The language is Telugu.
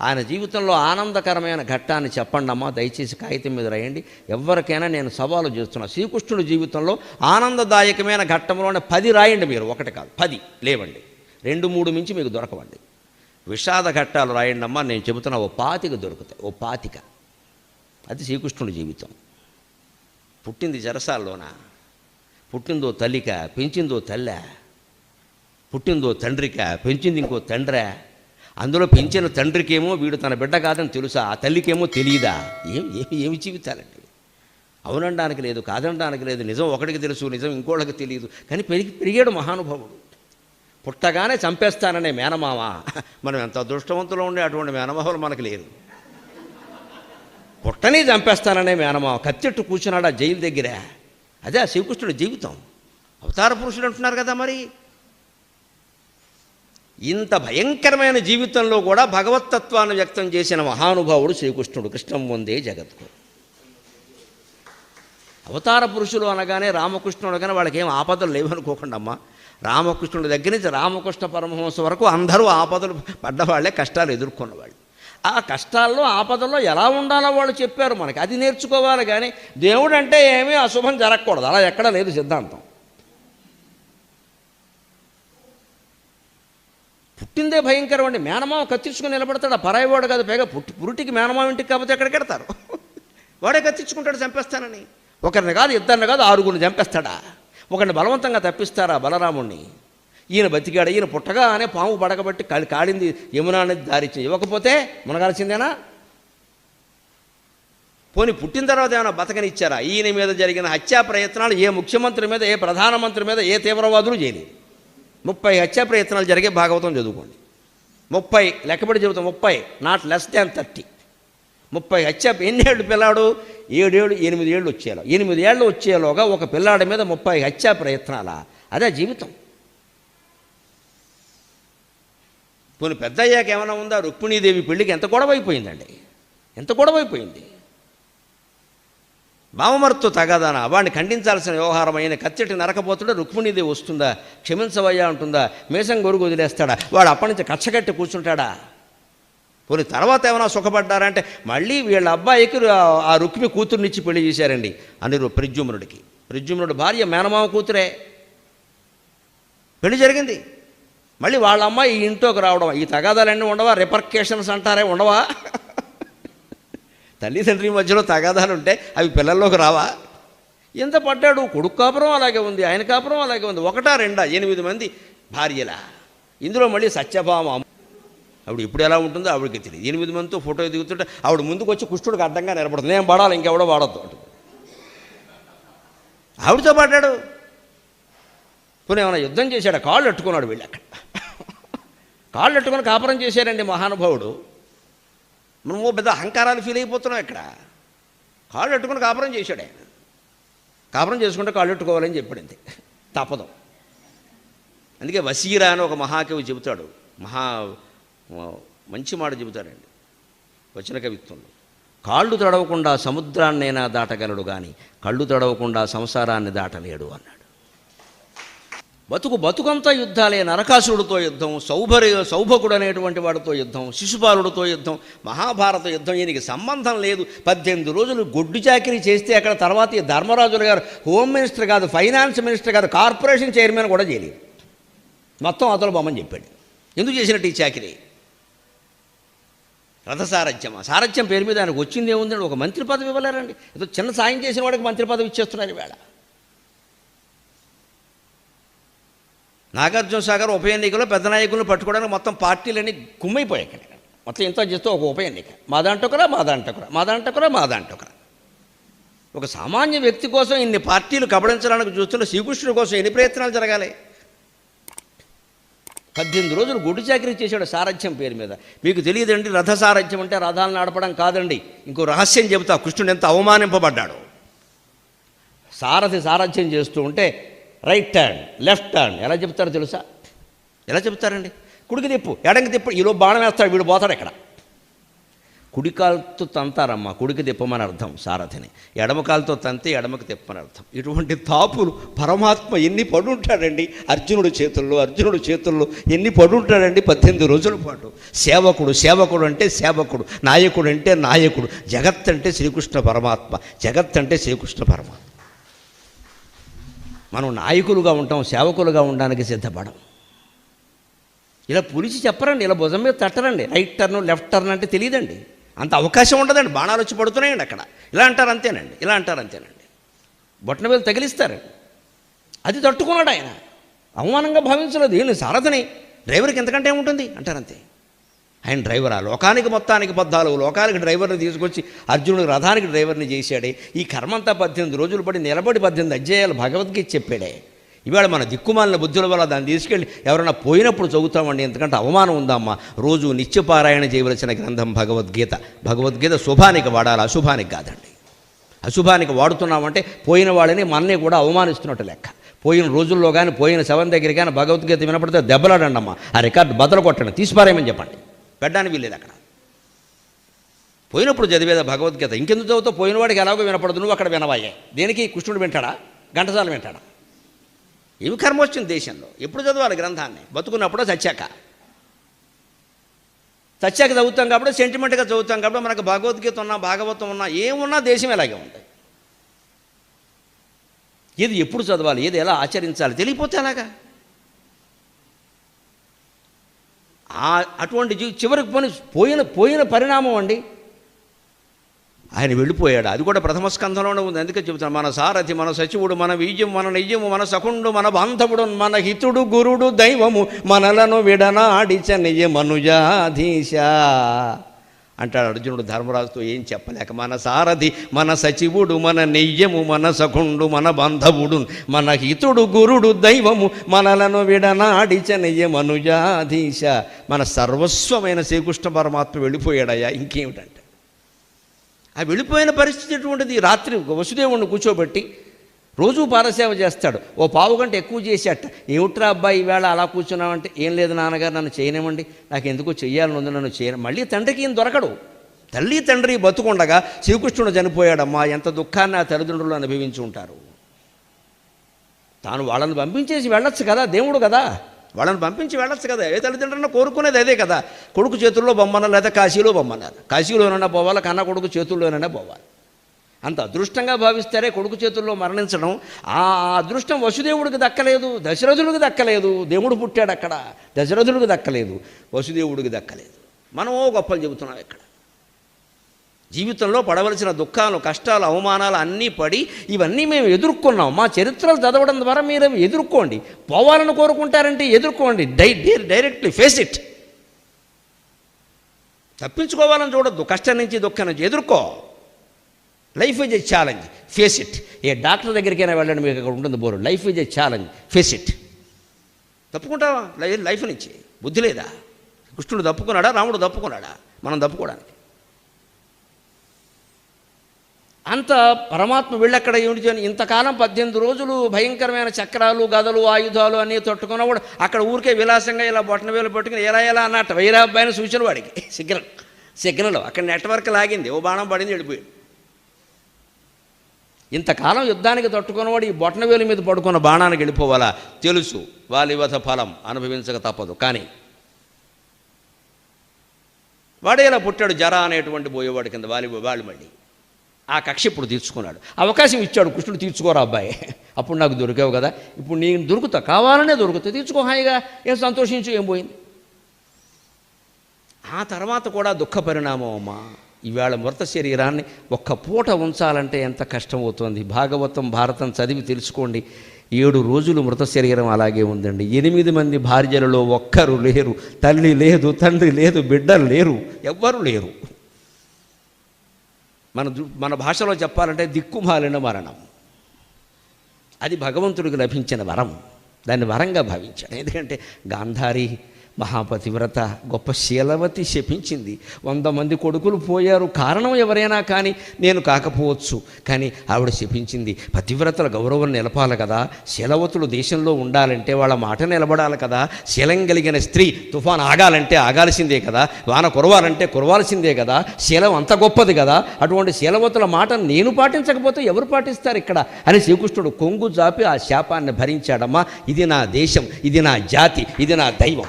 ఆయన జీవితంలో ఆనందకరమైన ఘట్టాన్ని చెప్పండి అమ్మా దయచేసి కాగితం మీద రాయండి. ఎవరికైనా నేను సవాలు చేస్తున్నా. శ్రీకృష్ణుడి జీవితంలో ఆనందదాయకమైన ఘట్టంలోనే పది రాయండి మీరు. ఒకటి కాదు పది లేవండి. రెండు మూడు మించి మీకు దొరకవండి. విషాద ఘట్టాలు రాయండి అమ్మా నేను చెబుతున్నా ఓ పాతిక దొరుకుతాయి ఓ పాతిక. అది శ్రీకృష్ణుడి జీవితం. పుట్టింది జరసాల్లోన? పుట్టిందో తల్లిక? పెంచిందో తల్లె? పుట్టిందో తండ్రిక? పెంచింది ఇంకో తండ్రా? అందులో పెంచిన తండ్రికేమో వీడు తన బిడ్డ కాదని తెలుసా? ఆ తల్లికేమో తెలియదా ఏం ఏమి ఏమి జీవితాలండి? అవునడానికి లేదు కాదనడానికి లేదు. నిజం ఒకడికి తెలుసు నిజం ఇంకోళ్ళకి తెలియదు కానీ పెరిగి పెరిగాడు మహానుభావుడు. పుట్టగానే చంపేస్తాననే మేనమామ మనం ఎంత అదృష్టవంతులు ఉండే అటువంటి మేనమామలు మనకు లేదు పుట్టని చంపేస్తాననే మేనమామ కత్తెట్టు కూర్చున్నాడు ఆ జైలు దగ్గర. అదే శివకృష్ణుడు జీవితం. అవతార పురుషుడు అంటున్నారు కదా మరి. ఇంత భయంకరమైన జీవితంలో కూడా భగవతత్వాన్ని వ్యక్తం చేసిన మహానుభావుడు శ్రీకృష్ణుడు. కృష్ణం ముందే జగత్కు. అవతార పురుషులు అనగానే రామకృష్ణుడు అనగానే వాళ్ళకి ఏం ఆపదలు లేవనుకోకుండా అమ్మా రామకృష్ణుడి దగ్గర నుంచి రామకృష్ణ పరమహంస వరకు అందరూ ఆపదలు పడ్డవాళ్ళే కష్టాలు ఎదుర్కొన్నవాళ్ళు. ఆ కష్టాల్లో ఆపదల్లో ఎలా ఉండాలో వాళ్ళు చెప్పారు మనకి. అది నేర్చుకోవాలి కానీ దేవుడు అంటే ఏమీ అశుభం జరగకూడదు. అలా ఎక్కడ లేదు సిద్ధాంతం. పుట్టిందే భయంకరం అండి. మేనమామ కత్తించుకుని నిలబడతాడు. ఆ పరాయివాడు కాదు పైగా పుట్టి పురుటికి మేనమామ ఇంటికి కాకపోతే ఎక్కడ కడతారు వాడే కత్తించుకుంటాడు చంపేస్తానని. ఒకరిని కాదు ఇద్దరిని కాదు ఆరుగురిని చంపేస్తాడా? ఒకరిని బలవంతంగా తప్పిస్తారా బలరాముణ్ణి? ఈయన బతికాడు ఈయన పుట్టగానే పాము పడకబట్టి కాలి కాడింది యమునా అనేది దారిచ్చింది. ఇవ్వకపోతే మునగాల్సిందేనా? పోనీ పుట్టిన తర్వాత ఏమైనా బతకనిచ్చారా? ఈయన మీద జరిగిన హత్యా ప్రయత్నాలు ఏ ముఖ్యమంత్రి మీద ఏ ప్రధానమంత్రి మీద ఏ తీవ్రవాదులు చేయలేదు. ముప్పై హత్యా ప్రయత్నాలు జరిగే భాగవతం చదువుకోండి. ముప్పై లెక్కబడి చెబుతాం ముప్పై నాట్ లెస్ దాన్ థర్టీ ముప్పై హత్యా ఎన్నేళ్ళు పిల్లాడు? ఏడేళ్ళు ఎనిమిది ఏళ్ళు వచ్చేలా. ఎనిమిది ఏళ్ళు వచ్చేలోగా ఒక పిల్లాడి మీద ముప్పై హత్యా ప్రయత్నాల? అదే జీవితం. పోనీ పెద్ద అయ్యాక ఏమైనా ఉందా? రుక్మిణీదేవి పెళ్ళికి ఎంత గొడవ అయిపోయిందండి? ఎంత గొడవ అయిపోయింది? బావమర్తో తగాదాన? వాడిని ఖండించాల్సిన వ్యవహారం అయిన కచ్చటి నరకపోతుడా రుక్మిణీదేవి వస్తుందా? క్షమించవయ్యా ఉంటుందా మేసం గొరుగు వదిలేస్తాడా? వాడు అప్పటి నుంచి కచ్చగట్టి కూర్చుంటాడా? పోనీ తర్వాత ఏమైనా సుఖపడ్డారంటే మళ్ళీ వీళ్ళ అబ్బాయికి ఆ- రుక్మి కూతురునిచ్చి పెళ్ళి చేశారండి. అనిరు ప్రద్యుమ్నుడికి. ప్రద్యుమ్నుడు భార్య మేనమామ కూతురే. పెళ్ళి జరిగింది. మళ్ళీ వాళ్ళ అమ్మాయి ఈ ఇంట్లోకి రావడం. ఈ తగాదాలన్నీ ఉండవా? రిపర్కేషన్స్ అంటారే ఉండవా? తల్లిదండ్రి మధ్యలో తగాదాలు ఉంటే అవి పిల్లల్లోకి రావా? ఎంత పడ్డాడు కొడుకు కాపురం అలాగే ఉంది ఆయన కాపురం అలాగే ఉంది. ఒకటా రెండా ఎనిమిది మంది భార్యలా. ఇందులో మళ్ళీ సత్యభామ ఆవిడ ఇప్పుడు ఎలా ఉంటుందో ఆవిడకి తెలియదు. ఎనిమిది మందితో ఫోటో దిగుతుంటే ఆవిడ ముందుకు వచ్చి కుష్ఠుడికి అడ్డంగా నిలబడుతుంది. నేను పడాలి ఇంకెవడో వాడద్దు ఆవిడతో పడ్డాడు. పోనీ ఏమైనా యుద్ధం చేశాడు? కాళ్ళు అట్టుకున్నాడు వీళ్ళు అక్కడ కాళ్ళు అట్టుకుని కాపురం చేశారండి మహానుభావుడు. మనం ఓ పెద్ద అహంకారాలు ఫీల్ అయిపోతున్నాం ఇక్కడ. కాళ్ళు పెట్టుకుని కాపురం చేశాడు ఆయన. కాపురం చేసుకుంటే కాళ్ళు పెట్టుకోవాలని చెప్పాడు అంతే తప్పదు. అందుకే వసీరా అని ఒక మహాకవి చెబుతాడు. మహా మంచి మాట చెబుతాడండి. వచ్చిన కవిత్వంలో. కాళ్ళు తడవకుండా సముద్రాన్నైనా దాటగలడు కానీ కళ్ళు తడవకుండా సంసారాన్ని దాటలేడు అన్నాడు. బతుకు బతుకంతా యుద్ధాలే నరకాసురుడితో యుద్ధం సౌభరి సౌభకుడు అనేటువంటి వాడితో యుద్ధం శిశుపాలుడితో యుద్ధం మహాభారత యుద్ధం ఈయనకి సంబంధం లేదు. పద్దెనిమిది రోజులు గొడ్డు చాకరీ చేస్తే అక్కడ తర్వాత ఈ ధర్మరాజులు గారు హోమ్ మినిస్టర్ కాదు ఫైనాన్స్ మినిస్టర్ కాదు కార్పొరేషన్ చైర్మన్ కూడా చేయలేదు. మొత్తం అతను బొమ్మని చెప్పాడు. ఎందుకు చేసినట్టు ఈ చాకరీ? రథసారథ్యమా సారథ్యం పేరు మీద ఆయనకు వచ్చింది ఏముందండి? ఒక మంత్రి పదవి ఇవ్వలేరండి. ఏదో చిన్న సాయం చేసిన వాడికి మంత్రి పదవి ఇచ్చేస్తున్నారు వేళ నాగార్జున సాగర్ ఉప ఎన్నికలో పెద్ద నాయకులను పట్టుకోవడానికి మొత్తం పార్టీలన్నీ కుమ్మైపోయాయి ఇక్కడ. మొత్తం ఇంత చేస్తే ఒక ఉప ఎన్నిక. మా మాదాంటకురా మా దాంటొకరా మా మా ఒక సామాన్య వ్యక్తి కోసం ఇన్ని పార్టీలు కబడించడానికి చూస్తున్న శ్రీకృష్ణుడి కోసం ఎన్ని ప్రయత్నాలు జరగాలి? పద్దెనిమిది రోజులు గుడి చాకరీ చేశాడు సారథ్యం పేరు మీద. మీకు తెలియదండి రథ సారథ్యం అంటే రథాలను నడపడం కాదండి. ఇంకో రహస్యం చెబుతా కృష్ణుడు ఎంత అవమానింపబడ్డాడు. సారథి సారథ్యం చేస్తూ ఉంటే రైట్ టర్న్ లెఫ్ట్ టర్న్ ఎలా చెప్తారో తెలుసా? ఎలా చెప్తారండి? కుడికి తిప్పు ఎడంకి తిప్పు. ఈలో బాణం వేస్తాడు వీడు పోతాడు ఇక్కడ కుడికాలతో తంతారమ్మా కుడికి తిప్పమని అర్థం సారథిని. ఎడమకాలతో తంతే ఎడమకి తిప్పమని అర్థం. ఇటువంటి తాపులు పరమాత్మ ఎన్ని పడుంటాడండి? అర్జునుడి చేతుల్లో అర్జునుడి చేతుల్లో ఎన్ని పడుంటాడండి? పద్దెనిమిది రోజుల పాటు. సేవకుడు సేవకుడు అంటే సేవకుడు నాయకుడు అంటే నాయకుడు జగత్ అంటే శ్రీకృష్ణ పరమాత్మ జగత్ అంటే శ్రీకృష్ణ పరమాత్మ. మనం నాయకులుగా ఉంటాం సేవకులుగా ఉండడానికి సిద్ధపడం. ఇలా పులిచి చెప్పరండి ఇలా భుజం మీద తట్టరండి. రైట్ టర్న్ లెఫ్ట్ టర్న్ అంటే తెలియదండి. అంత అవకాశం ఉండదండి బాణాలు వచ్చి పడుతున్నాయండి అక్కడ. ఇలా అంటారు అంతేనండి ఇలా అంటారు అంతేనండి. బొట్టన వేలు తగిలిస్తారండి. అది తట్టుకున్నాడు ఆయన. అవమానంగా భావించలేదు. ఈయన సారథని డ్రైవర్కి ఎంతకంటే ఏముంటుంది? అంటారు అంతే. ఆయన డ్రైవరా? లోకానికి మొత్తానికి పద్నాలుగు. లోకానికి డ్రైవర్ని తీసుకొచ్చి అర్జునుడు రథానికి డ్రైవర్ని చేశాడే. ఈ కర్మంతా పద్దెనిమిది రోజులు పడి నిలబడి పద్దెనిమిది అధ్యాయాలు భగవద్గీత చెప్పాడే. ఇవాళ మన దిక్కుమాలిన బుద్ధుల వల్ల దాన్ని తీసుకెళ్ళి ఎవరైనా పోయినప్పుడు చదువుతామండి. ఎందుకంటే అవమానం ఉందమ్మా. రోజు నిత్యపారాయణ చేయవలసిన గ్రంథం భగవద్గీత. భగవద్గీత శుభానికి వాడాలి అశుభానికి కాదండి. అశుభానికి వాడుతున్నామంటే పోయిన వాళ్ళని మనని కూడా అవమానిస్తున్నట్టు లెక్క. పోయిన రోజుల్లో కానీ పోయిన శవం దగ్గర కానీ భగవద్గీత వినపడితే దెబ్బలాడండి అమ్మా ఆ రికార్డు బదలు కొట్టండి తీసిపారేయమని చెప్పండి. పెట్టడానికి వీల్లేదు అక్కడ. పోయినప్పుడు చదివేదా భగవద్గీత? ఇంకెందుకు పోయిన పోయినవాడికి ఎలాగో వినపడదు. నువ్వు అక్కడ వినవాయే. దేనికి? కృష్ణుడు వింటాడా? ఘంటసాల వింటాడా? ఏమి కర్మ వచ్చింది దేశంలో? ఎప్పుడు చదవాలి గ్రంథాన్ని? బతుకున్నప్పుడో చచ్చాక చచ్చాక చదువుతాం కాబట్టి సెంటిమెంట్గా చదువుతాం కాబట్టి మనకు భగవద్గీత ఉన్నా భాగవతం ఉన్నా ఏమున్నా దేశం ఇలాగే ఉంది ఏది ఎప్పుడు చదవాలి? ఏది ఎలా ఆచరించాలి? తెలియపోతే అలాగా ఆ అటువంటి జీవి చివరికి పోని పోయిన పోయిన పరిణామం అండి. ఆయన వెళ్ళిపోయాడు. అది కూడా ప్రథమ స్కంధంలోనే ఉంది. అందుకే చెబుతాను మన సారథి మన సచివుడు మన వీజ్యం మన నిజము మన సకుండు మన బాంధవుడు మన హితుడు గురుడు దైవము మనలను విడనాడిచ నిజ మనుజాధీశ. అంటాడు అర్జునుడు ధర్మరాజుతో ఏం చెప్పలేక మన సారథి మన సచివుడు మన నెయ్యము మన సఖుండు మన బంధవుడు మన హితుడు గురుడు దైవము మనలను విడనాడిచ నెయ్య మనుజాధీశ మన సర్వస్వమైన శ్రీకృష్ణ పరమాత్మ వెళ్ళిపోయాడయ్యా ఇంకేమిటంటే. ఆ వెళ్ళిపోయిన పరిస్థితి ఎటువంటిది? రాత్రి వసుదేవుడిని కూర్చోబెట్టి రోజు పారసేవ చేస్తాడు. ఓ పావు గంట ఎక్కువ చేసేట. ఏమిట్రా అబ్బాయి ఈవేళ అలా కూర్చున్నామంటే ఏం లేదు నాన్నగారు నన్ను చేయనివ్వండి. నాకు ఎందుకో చెయ్యాలని ఉంది నన్ను చేయను మళ్ళీ తండ్రికి ఏం దొరకడు. తల్లి తండ్రి బతుకుండగా శ్రీకృష్ణుడు చనిపోయాడమ్మా. ఎంత దుఃఖాన్ని ఆ తల్లిదండ్రులు అనుభవించి ఉంటారు. తాను వాళ్ళని పంపించేసి వెళ్ళొచ్చు కదా దేవుడు కదా. వాళ్ళని పంపించి వెళ్ళొచ్చు కదా. ఏ తల్లిదండ్రులను కోరుకునేది అదే కదా. కొడుకు చేతుల్లో బొమ్మన లేదా కాశీలో బొమ్మన్నారు కాశీలోనైనా పోవాలి కన్న కొడుకు చేతుల్లోనైనా పోవాలి. అంత అదృష్టంగా భావిస్తారే కొడుకు చేతుల్లో మరణించడం. ఆ అదృష్టం వసుదేవుడికి దక్కలేదు దశరథుడికి దక్కలేదు దేవుడు పుట్టాడు అక్కడ దశరథుడికి దక్కలేదు వసుదేవుడికి దక్కలేదు. మనమో గొప్పలు చెబుతున్నాం ఇక్కడ. జీవితంలో పడవలసిన దుఃఖాలు కష్టాలు అవమానాలు అన్నీ పడి ఇవన్నీ మేము ఎదుర్కొన్నాం. మా చరిత్రలు చదవడం ద్వారా మీరు ఎదుర్కోండి. పోవాలని కోరుకుంటారంటే ఎదుర్కోండి. డై డైరెక్ట్లీ ఫేస్ ఇట్. తప్పించుకోవాలని చూడొద్దు. కష్టం నుంచి దుఃఖం నుంచి ఎదుర్కో. Life is a challenge face it A doctor దగ్గరికైనా వెళ్ళండి మీకు అక్కడ ఉంటుంది bore. Life is a challenge face it తప్పుకుంటావా? Life నుంచి. బుద్ధి లేదా? కృష్ణుడు తప్పుకున్నాడా? రాముడు తప్పుకున్నాడా? మనం తప్పుకోవడానికి. అంత పరమాత్మ వెళ్ళక్కడ ఏమిటి చేయని ఇంతకాలం పద్దెనిమిది రోజులు భయంకరమైన చక్రాలు గదలు ఆయుధాలు అన్నీ తట్టుకున్నవాడు అక్కడ ఊరికే విలాసంగా ఇలా బొట్టన వేలు పట్టుకుని ఎలా ఎలా అన్నట్టు. వైరాబ్బాయిన సూచన వాడికి సిగ్నల్. సిగ్నల్. అక్కడ నెట్వర్క్ లాగింది. ఓ బాణం పడింది వెళ్ళిపోయాడు. ఇంతకాలం యుద్ధానికి తట్టుకున్నవాడు ఈ బొట్టనవేలు మీద పడుకున్న బాణానికి వెళ్ళిపోవాలా? తెలుసు. వాలివత ఫలం అనుభవించక తప్పదు. కానీ వాడే ఇలా పుట్టాడు జర అనేటువంటి పోయేవాడి కింద వాలి వాళ్ళు మళ్ళీ. ఆ కక్ష ఇప్పుడు తీర్చుకున్నాడు. అవకాశం ఇచ్చాడు. కృష్ణుడు తీర్చుకోరా అబ్బాయి. అప్పుడు నాకు దొరికావు కదా. ఇప్పుడు నేను దొరుకుతా. కావాలనే దొరుకుతా. తీర్చుకో హాయిగా. ఏం సంతోషించు? ఏం పోయింది? ఆ తర్వాత కూడా దుఃఖ పరిణామం అమ్మా. ఇవాళ మృత శరీరాన్ని ఒక్క పూట ఉంచాలంటే ఎంత కష్టం అవుతుంది భాగవతం భారతం చదివి తెలుసుకోండి. ఏడు రోజులు మృత శరీరం అలాగే ఉందండి. ఎనిమిది మంది భార్యలలో ఒక్కరు లేరు. తల్లి లేదు తండ్రి లేదు బిడ్డలు లేరు ఎవ్వరు లేరు. మన మన భాషలో చెప్పాలంటే దిక్కుమాలిన మరణం. అది భగవంతుడికి లభించిన వరం. దాన్ని వరంగా భావించాడు ఎందుకంటే గాంధారి మహాపతివ్రత గొప్ప శీలవతి శపించింది. వంద మంది కొడుకులు పోయారు. కారణం ఎవరైనా కానీ నేను కాకపోవచ్చు. కానీ ఆవిడ శపించింది. పతివ్రతల గౌరవం నిలపాలి కదా. శీలవతులు దేశంలో ఉండాలంటే వాళ్ళ మాట నిలబడాలి కదా. శీలం కలిగిన స్త్రీ తుఫాన్ ఆగాలంటే ఆగాల్సిందే కదా. వాన కురవాలంటే కురవాల్సిందే కదా. శీలం అంత గొప్పది కదా. అటువంటి శీలవతుల మాట నేను పాటించకపోతే ఎవరు పాటిస్తారు ఇక్కడ? అని శ్రీకృష్ణుడు కొంగు జాపి ఆ శాపాన్ని భరించాడమ్మా. ఇది నా దేశం. ఇది నా జాతి. ఇది నా దైవం.